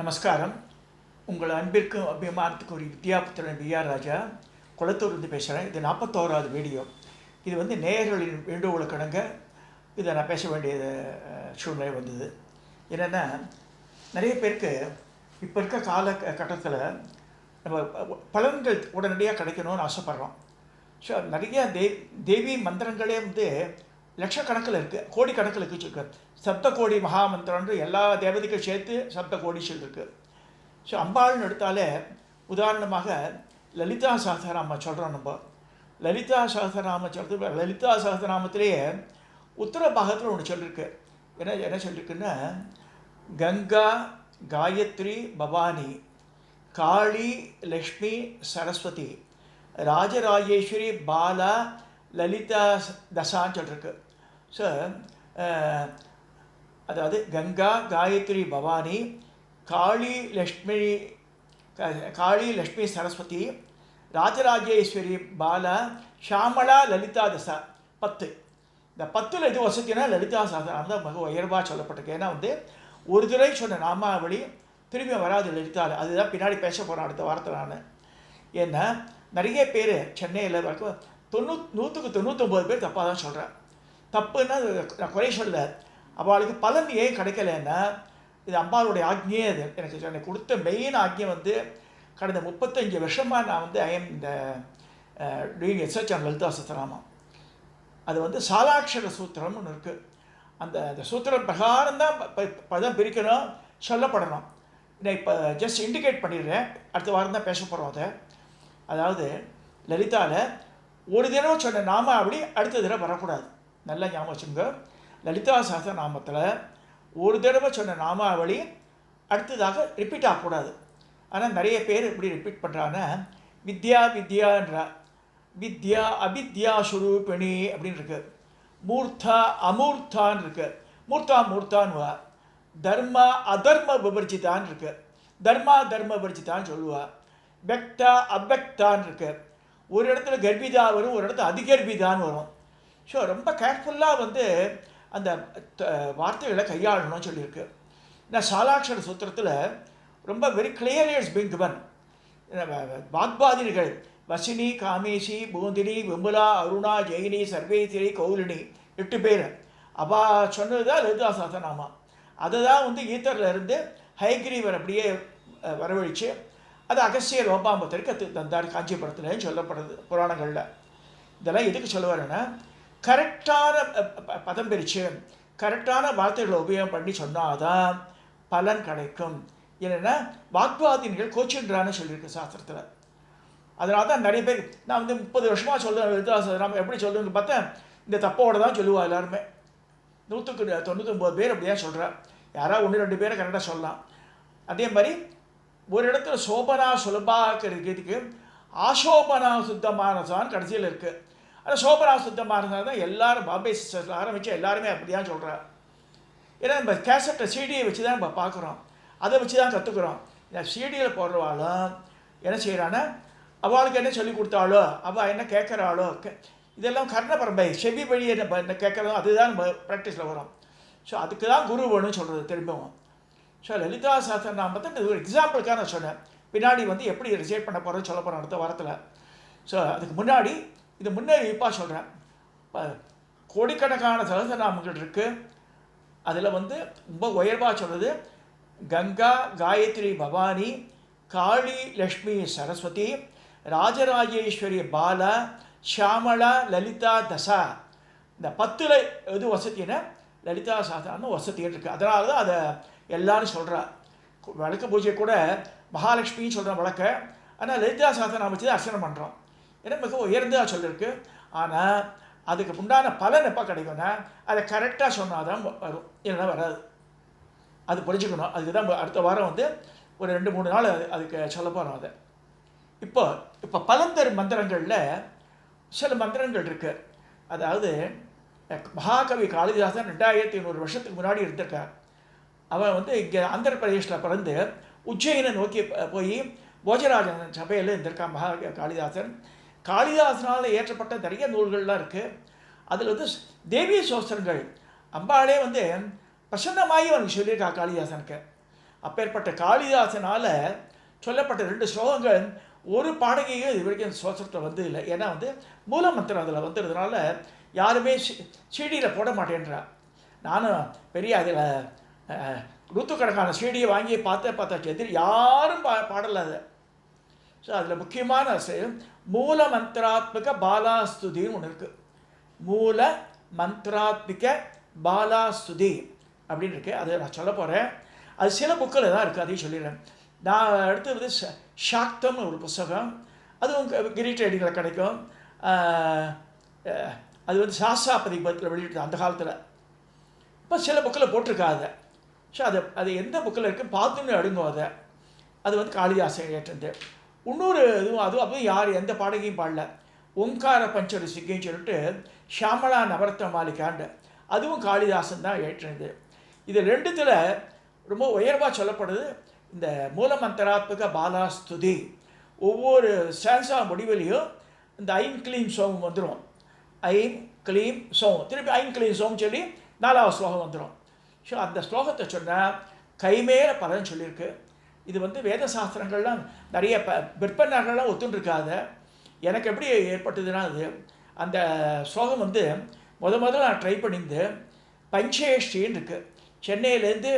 நமஸ்காரம். உங்கள் அன்பிற்கும் அபிமானத்துக்கு ஒரு வித்யாபுத்திரன் பிஆர் ராஜா குளத்தூர்லேருந்து பேசுகிறேன் இது நாற்பத்தோராவது வீடியோ. இது வந்து நேயர்களின் வேண்டுகோளுக்கு கடங்க இதை நான் பேச வேண்டிய சூழ்நிலை வந்தது. என்னென்னா நிறைய பேருக்கு இப்போ இருக்க கால கட்டத்தில் நம்ம பலன்கள் உடனடியாக கிடைக்கணும்னு ஆசைப்பட்றோம். ஸோ நிறைய தே தேவி மந்திரங்களே வந்து லட்சக்கணக்கில் இருக்குது கோடிக்கணக்கில் இருக்கு சப்த கோடி மகா எல்லா தேவதைக்கும் சேர்த்து சப்த கோடி இருக்குது ஸோ அம்பாள்னு எடுத்தாலே உதாரணமாக லலிதா சகசராம சொல்கிறோம் நம்ம. லலிதா சகசராம சொல்கிறது லலிதா சகசராமத்திலேயே உத்தர பாகத்தில் ஒன்று சொல்லியிருக்கு என்ன என்ன சொல்லியிருக்குன்னா கங்கா காயத்ரி பவானி காளி லக்ஷ்மி சரஸ்வதி ராஜராஜேஸ்வரி பாலா லலிதா தசான்னு சொல்லியிருக்கு ஸோ uh, அதாவது கங்கா காயத்ரி பவானி காளி லக்ஷ்மி காளி லக்ஷ்மி சரஸ்வதி ராஜராஜேஸ்வரி பாலா ஷாமலா லலிதா தசா பத்து. இந்த பத்தில் எது வசதினா லலிதா சாஸ்திரம் தான் மிக உயர்வாக சொல்லப்பட்டிருக்கு. ஏன்னா வந்து ஒரு தடவை சொன்ன நாமாவளி திரும்பி வராது லலிதா அதுதான் பின்னாடி பேச போகிறேன் அடுத்த வாரத்தில் நான். ஏன்னா நிறைய பேர் சென்னையில் வரைக்கும் தொண்ணூ நூற்றுக்கு தொண்ணூற்றொம்பது பேர் தப்பாக தான் சொல்கிறேன் தப்புன்னா நான் குறை சொல்ல அவளுக்கு பலன் ஏன் கிடைக்கலன்னா இது அம்பாளுடைய ஆக்ஞையே அது. எனக்கு எனக்கு கொடுத்த மெயின் ஆக்ஞை வந்து கடந்த முப்பத்தஞ்சு வருஷமாக நான் வந்து ஐஎம் இந்த டூயிங் ரிசர்ச் ஆன் லலிதா சத்ராமம் அது வந்து சாலாட்சர சூத்திரம்னு ஒன்று இருக்குது அந்த அந்த சூத்திரம் பிரகாரம் தான் பதம் பிரிக்கணும் சொல்லப்படணும். நான் இப்போ ஜஸ்ட் இண்டிகேட் பண்ணிடுறேன். அடுத்த வாரம் தான் பேச போகிறோம் அதை. அதாவது லலிதாவில் ஒரு தினம் சொன்ன நாமாவளி அடுத்த தடவை வரக்கூடாது. நல்லா ஞாபகம் வச்சுங்க லலிதா சாஸ்திர நாமத்தில் ஒரு தடவை சொன்ன நாமாவளி அடுத்ததாக ரிப்பீட் ஆகக்கூடாது. ஆனால் நிறைய பேர் எப்படி ரிப்பீட் பண்ணுறாங்கன்னா வித்யா வித்யான்றா வித்யா அவித்யா சுரூபிணி அப்படின்னு இருக்கு. மூர்த்தா அமூர்த்தான்னு இருக்கு. மூர்த்தா மூர்த்தான்னு வா தர்ம அதர்ம விபர்ஜிதான்னு இருக்கு. தர்மா தர்ம விபர்ஜிதான்னு சொல்லுவா. வெக்தா அவ்வக்தான்னு இருக்கு. ஒரு இடத்துல கர்ப்பிதா வரும் ஒரு இடத்துல அதிகர்பிதான்னு வரும். ஸோ ரொம்ப கேர்ஃபுல்லாக வந்து அந்த வார்த்தைகளை கையாளணும்னு சொல்லியிருக்கு. நான் சாலாட்சர சூத்திரத்தில் ரொம்ப very clear it's being given வாக்பாதினிகள் Vasini Kameshi பூந்தினி விமலா அருணா ஜெயினி சர்வேஸ்வரி கௌலினி எட்டு பேர். அவா சொன்னது தான் லலிதா சாஸ்திரநாமா அதை தான் வந்து ஈத்தரில் இருந்து ஹைகிரீவர் அப்படியே வரவழித்து அது அகசிய லோபாம்பத்திற்கு தந்தார் காஞ்சிபுரத்துலன்னு சொல்லப்படுது புராணங்களில். இதெல்லாம் எதுக்கு சொல்ல வரேன்னா கரெக்டான பதம் பிரித்து கரெக்டான வார்த்தைகளை உபயோகம் பண்ணி சொன்னாதான் பலன் கிடைக்கும். என்னென்னா வாக்வாதினிகள் கோச்சுன்றான்னு சொல்லியிருக்கு சாஸ்திரத்தில். அதனால தான் நிறைய பேர் நான் வந்து முப்பது வருஷமாக சொல்லுவேன் விருத்தாசனம் எப்படி சொல்லுன்னு பார்த்தேன் இந்த தப்போட தான் சொல்லுவா எல்லாருமே. நூற்றுக்கு தொண்ணூத்தொம்பது பேர் அப்படியே சொல்கிறேன் யாராவது ஒன்று ரெண்டு பேரை கரெக்டாக சொல்லலாம். அதே மாதிரி ஒரு இடத்துல சோபனா சுலபாக இருக்கிறதுக்கு ஆசோபனா சுத்தமானசான்னு கடைசியில் இருக்குது ஆனால் சோபனா இருந்தால் தான் எல்லாரும் பாம்பே சிஸ்டர்ஸில் ஆரம்பித்து எல்லாருமே அப்படி தான் சொல்கிறார் ஏன்னா நம்ம கேசட்டை சீடியை வச்சு தான் நம்ம பார்க்குறோம். அதை வச்சு தான் கற்றுக்குறோம் இந்த சீடியில் போடுறவாளும் என்ன செய்கிறான்னா அவளுக்கு என்ன சொல்லி கொடுத்தாளோ அவள் என்ன கேட்குறாளோ கே இதெல்லாம் கர்ண பரம்பை செவி வழியை நம்ம என்ன கேட்குறதோ அதுதான் நம்ம ப்ராக்டிஸில் வரும். ஸோ அதுக்கு தான் குரு வேணும்னு சொல்கிறது திரும்பவும். ஸோ லலிதா சாஸ்திரநாமத்தை இது ஒரு எக்ஸாம்பிளுக்காக நான் சொன்னேன். பின்னாடி வந்து எப்படி ரிசைட் பண்ண போகிறோம்னு சொல்ல போகிறேன் அடுத்த வாரத்தில். ஸோ அதுக்கு முன்னாடி இது முன்னறிவிப்பாக சொல்கிறேன் கோடிக்கணக்கான சகசநாமங்கள் இருக்குது அதில் வந்து ரொம்ப உயர்வாக சொல்கிறது கங்கா காயத்ரி பவானி காளி லக்ஷ்மி சரஸ்வதி ராஜராஜேஸ்வரி பாலா ஷியாமளா லலிதா தசா. இந்த பத்தில் எது வசதினா லலிதா சாஸ்திரம்னு வசதின்னு இருக்குது அதனால தான் அதை எல்லாரும் சொல்கிறா விளக்கு பூஜை கூட மகாலட்சுமின்னு சொல்கிற வழக்க. ஆனால் லலிதா சாஸ்திரம் வச்சு தான் அர்ச்சனை பண்ணுறோம் ஏன்னா மிக உயர்ந்ததாக சொல்லியிருக்கு ஆனால் அதுக்கு உண்டான பலன் எப்போ கிடைக்கும்னா அதை கரெக்டாக சொன்னால் தான் வரும். இல்லைன்னா வராது. அது புரிஞ்சுக்கணும். அதுக்கு தான் அடுத்த வாரம் வந்து ஒரு ரெண்டு மூணு நாள் அது- அதுக்கு சொல்ல போகிறோம் அதை. இப்போ இப்போ பலன் தரும் மந்திரங்களில் சில மந்திரங்கள் இருக்குது அதாவது மகாகவி காளிதாசன் ரெண்டாயிரத்தி ஐநூறு வருஷத்துக்கு முன்னாடி இருந்திருக்கார். அவன் வந்து இங்கே ஆந்திர பிரதேசில் பிறந்து உஜ்ஜயினை நோக்கி போய் போஜராஜன் சபையில் இருந்திருக்கான் மகா காளிதாசன். காளிதாசனால் ஏற்றப்பட்ட நிறைய நூல்கள்லாம் இருக்குது அதில் வந்து தேவிய தேவி சோஸ்திரங்கள். அம்பாளே வந்து பிரசன்னமாகி அவனுக்கு சொல்லியிருக்கா காளிதாசனுக்கு. அப்பேற்பட்ட காளிதாசனால் சொல்லப்பட்ட ரெண்டு ஸ்லோகங்கள் ஒரு பாடகையும் இது வரைக்கும் சோசத்தில் வந்து இல்லை. ஏன்னா வந்து மூல மந்திரம் அதில் வந்துடுறதுனால யாருமே சீடியில் போட மாட்டேன்றா. நானும் பெரிய அதில் நூற்றுக்கணக்கான சீடியை வாங்கி பார்த்து பார்த்தாச்சு. எதிர் யாரும் பா பாடலை அதை ஸோ அதில் முக்கியமான விஷயம் மூல மந்திராத்மிக பாலாஸ்துதின்னு ஒன்று இருக்குது மூல மந்திராத்மிக பாலாஸ்துதி அப்படின்னு இருக்கு. அதை நான் சொல்ல போகிறேன் அது சில புக்கில் தான் இருக்குது அதையும் சொல்லிடுறேன். நான் அடுத்து வந்து ஷ- சாக்தம்னு ஒரு புஸ்தகம். அதுவும் க- கிரி ட்ரேடிங்கில் கிடைக்கும். அது வந்து சாஸ்தா பதிப்பத்தில் வெளியிட்டு அந்த காலத்தில். இப்போ சில புக்கில் போட்டிருக்கா அதை. ஸோ அது அது எந்த புக்கில் இருக்குன்னு பார்த்துன்னு அடுங்கும் அதை. அது வந்து காளிதாசன் ஏற்றது இன்னொரு இதுவும் அதுவும் அப்போ யார் எந்த பாடகையும் பாடல. ஓங்கார பஞ்சரிசிக்கைன்னு சொல்லிட்டு ஷியாமலா நவரத்ன மாளிகாண்டு அதுவும் காளிதாசன் தான் ஏற்றினது. இது ரெண்டுத்தில் ரொம்ப உயர்வாக சொல்லப்படுது இந்த மூலமந்திராத்மக பாலாஸ்துதி. ஒவ்வொரு ஸ்டான்ஸா முடிவிலையும் இந்த ஐம் கிளீம் சோம் வந்துடும் ஐம் கிளீம் சோம் திருப்பி ஐம் கிளீம் சோம் சொல்லி நாலாவது ஸ்லோகம் வந்துடும் ஸோ அந்த ஸ்லோகத்தை சொன்னால் கைமேல பலன் சொல்லியிருக்கு. இது வந்து வேத சாஸ்திரங்கள்லாம் நிறைய ப விற்பனர்கள்லாம் ஒத்துண்டிருக்காத. எனக்கு எப்படி ஏற்பட்டதுன்னா அது அந்த ஸ்லோகம் வந்து முத முதல்ல நான் ட்ரை பண்ணியிருந்து பஞ்சேஷ்டின்னு இருக்குது சென்னையிலேருந்து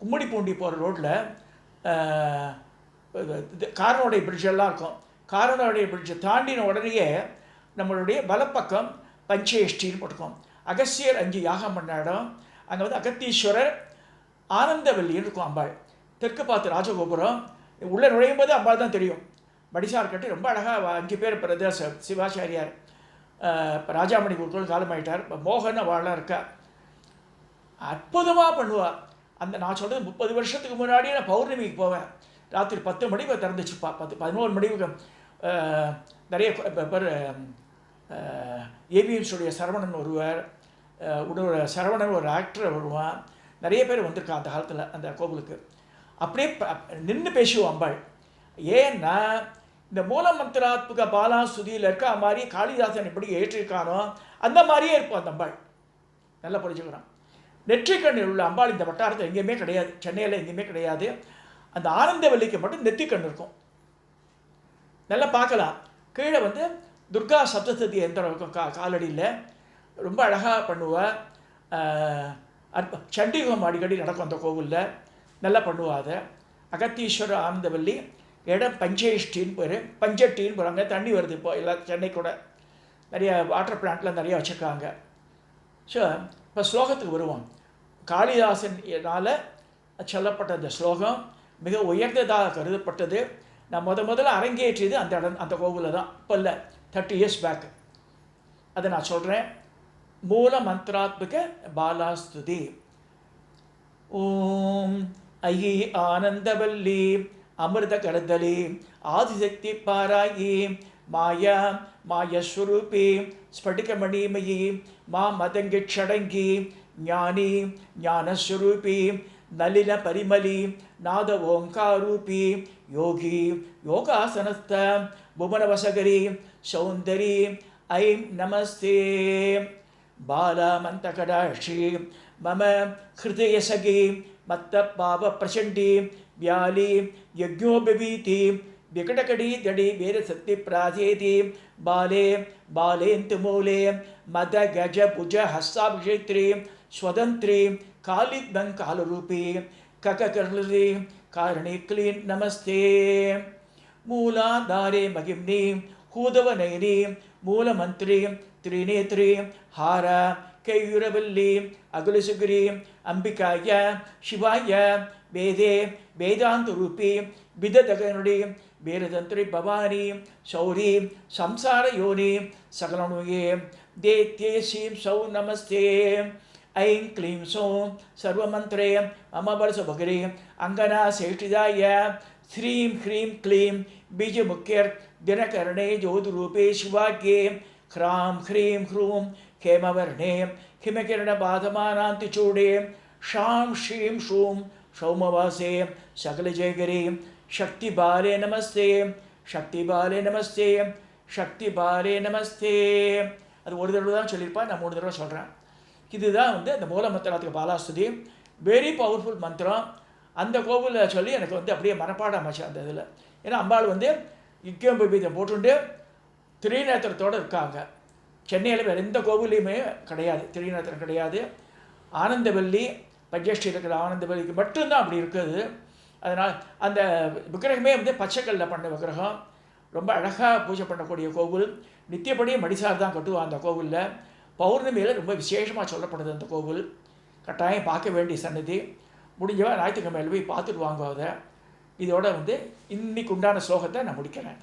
கும்மிடிப்பூண்டி போகிற ரோட்டில் காரனோடைய bridge எல்லாம் இருக்கும். காரனோடைய பிரிட்ஜை தாண்டின உடனேயே நம்மளுடைய வலப்பக்கம் பஞ்சேஷ்டின்னு போட்டுக்கோம் அகஸ்தியர் அஞ்சு யாகம் பண்ண இடம். அங்கே வந்து அகத்தீஸ்வரர் ஆனந்தவல்லின்னு இருக்கும் அம்பாள். தெற்கு பார்த்து ராஜகோபுரம் உள்ளே நுழையும் போது அம்பாள் தான் தெரியும். மடிசார் கட்டி ரொம்ப அழகாக அஞ்சு பேர் பிரதேச சிவாச்சாரியார். இப்போ ராஜாமணி குருக்கள் காலமாயிட்டார். இப்போ மோகன் அவளாம் இருக்கா அற்புதமாக பண்ணுவாள் அந்த நான் சொல்கிறது முப்பது வருஷத்துக்கு முன்னாடியே நான் பௌர்ணமிக்கு போவேன். ராத்திரி பத்து மணிக்கு திறந்துச்சுப்பா. பத்து பதினோரு மணிக்கு நிறைய பேர் ஏபிஎம்ஸுடைய சரவணன் ஒருவர் உடனோட இன்னொரு சரவணன் ஒரு ஆக்டர் வருவான். நிறைய பேர் வந்திருக்கான் அந்த காலத்தில் அந்த கோவிலுக்கு. அப்படியே நின்று பேசுவோம் அம்பாள். ஏன்னா இந்த மூலமந்திராத்மக பாலா சுதியில் இருக்க மாதிரி காளிதாசன் எப்படி ஏற்றிருக்கானோ அந்த மாதிரியே இருப்போம் அந்த அம்பாள். நல்லா புரிஞ்சுக்கிறோம் நெற்றிக்கண்ணில் உள்ள அம்பாள் இந்த வட்டாரத்தில் எங்கேயுமே கிடையாது. சென்னையில் எங்கேயுமே கிடையாது. அந்த ஆனந்தவல்லிக்கு மட்டும் நெத்திக்கண் இருக்கும். நல்லா பார்க்கலாம். கீழே வந்து துர்கா சப்தசதி எந்திரம் இருக்கும் கா காலடியில் ரொம்ப அழகாக பண்ணுவேன் அற்ப சண்டிகம் அடிக்கடி நடக்கும் அந்த கோவிலில். நல்லா பண்ணுவா அதை அகத்தீஸ்வரர் ஆனந்தவல்லி இடம் பஞ்சேஷ்டின்னு பேர். பஞ்சட்டின்னு போகிறாங்க தண்ணி வருது இப்போ எல்லா சென்னை கூட. நிறைய வாட்டர் பிளான்ட்லாம் நிறைய வச்சுருக்காங்க. ஸோ இப்போ ஸ்லோகத்துக்கு வருவோம். காளிதாசனால் சொல்லப்பட்ட இந்த ஸ்லோகம் மிக உயர்ந்ததாக கருதப்பட்டது. நான் முத முதல்ல அரங்கேற்றியது அந்த இடம் அந்த கோவிலில் தான். இப்போ இல்லை. தேர்ட்டி இயர்ஸ் பேக் அதை நான் சொல்கிறேன் மூல மந்திராத்மிக பாலாஸ்துதி. ஓம் ಅಯಿ ಆನಂದವಲ್ಲಿ, ಅಮೃತ ಕಳದಲ್ಲಿ ಆದಿಶಕ್ತಿ ಪಾರಾಯಿ, ಮಾಯ ಮಾಯ ಸ್ವರೂಪಿ, ಸ್ಫಟಿಕ ಮಣಿಮಯಿ, ಮಾ ಮದಂಗಿ ಕ್ಷಡಂಗಿ ಜ್ಞಾನಿ ಜ್ಞಾನಸ್ವರೂಪಿ ನಲಿನ ಪರಿಮಲಿ, ನಾದ ಓಂಕಾರೂಪಿ ಯೋಗಿ, ಯೋಗಾಸನಸ್ಥ ಭುವನ ವಸಗರಿ ಸೌಂದರಿ, ಐಂ ನಮಸ್ತೆ. ಬಾಲ ಮಂತಕಡಾಕ್ಷಿ ஓங்காரூபி யோகி யோகாசனஸ்த புவனவசகரி சௌந்தரி ஐம் நமஸ்தே बालामन्तकडाक्षी मम हृदयसखी मत्तपावप्रचण्डी व्याली यज्ञोपवीति विकटकडी दडी वीरशक्तिप्राचेति बाले बालेन्तुमूले मदगजभुज हस्ताभिषेत्री स्वतन्त्री कालिद्बङ्कालरूपी कककर्ली कारिणी क्लीन् नमस्ते मूलाधारे महिम्नि हूदवनयनि मूलमन्त्री त्रिनेत्री हार கேயூரவல்லி அகுலசுகிரி அம்பிகாய சிவாய வேதே வேதாந்த ரூபி விததகனுடி வீரதந்திரி பவானி சௌரி சம்சார யோனி சகலனுயே தே they seem Chhau Namaste I'm க்ளீம் சோம் சர்வமந்திரே அமபர சுபகிரி அங்கனா சேஷிதாய ஸ்ரீம் ஹ்ரீம் க்ளீம் பீஜமுக்கியர் தினகரணே ஜோதிரூபே சிவாக்கியே ஹ்ராம் ஹ்ரீம் ஹ்ரூம் हेमवर्णे हिमकिरणबाधमानान्तिचूडे शां श्रीं श्रूं सौमवासे सकलजयगिरि शक्तिबाले नमस्ते शक्तिबाले नमस्ते शक्तिबाले நமஸ்தே அது ஒரு தடவை தான் சொல்லியிருப்பா நான் மூணு தடவை சொல்கிறேன் இதுதான் வந்து அந்த மூல மந்திரத்துக்கு பாலாஸ்துதி வெரி பவர்ஃபுல் மந்திரம் அந்த கோவிலில் சொல்லி எனக்கு வந்து அப்படியே மனப்பாடம் அமைச்சு அந்த இதில் ஏன்னா அம்பாள் வந்து இக்கியம் பீபீதம் போட்டுண்டு திரிநேத்திரத்தோடு இருக்காங்க சென்னையில் வேறு எந்த கோவிலையுமே கிடையாது. திரிநேத்திரம் கிடையாது. ஆனந்தவல்லி பஜ்யஷ்டி இருக்கிற ஆனந்தவல்லிக்கு மட்டும்தான் அப்படி இருக்குது. அதனால் அந்த விக்கிரகமே வந்து பச்சைக்கல்ல பண்ண விக்கிரகம். ரொம்ப அழகாக பூஜை பண்ணக்கூடிய கோவில். நித்தியப்படியே மடிசார் தான் கட்டுவான் அந்த கோவிலில். பௌர்ணமியில் ரொம்ப விசேஷமாக சொல்லப்படுது அந்த கோவில். கட்டாயம் பார்க்க வேண்டிய சன்னதி முடிஞ்சவா ஞாயிற்றுக்கிழமையில் போய் பார்த்துட்டு வாங்க அதை. இதோட வந்து இன்னைக்கு உண்டான ஸ்லோகத்தை நான் முடிக்கிறேன்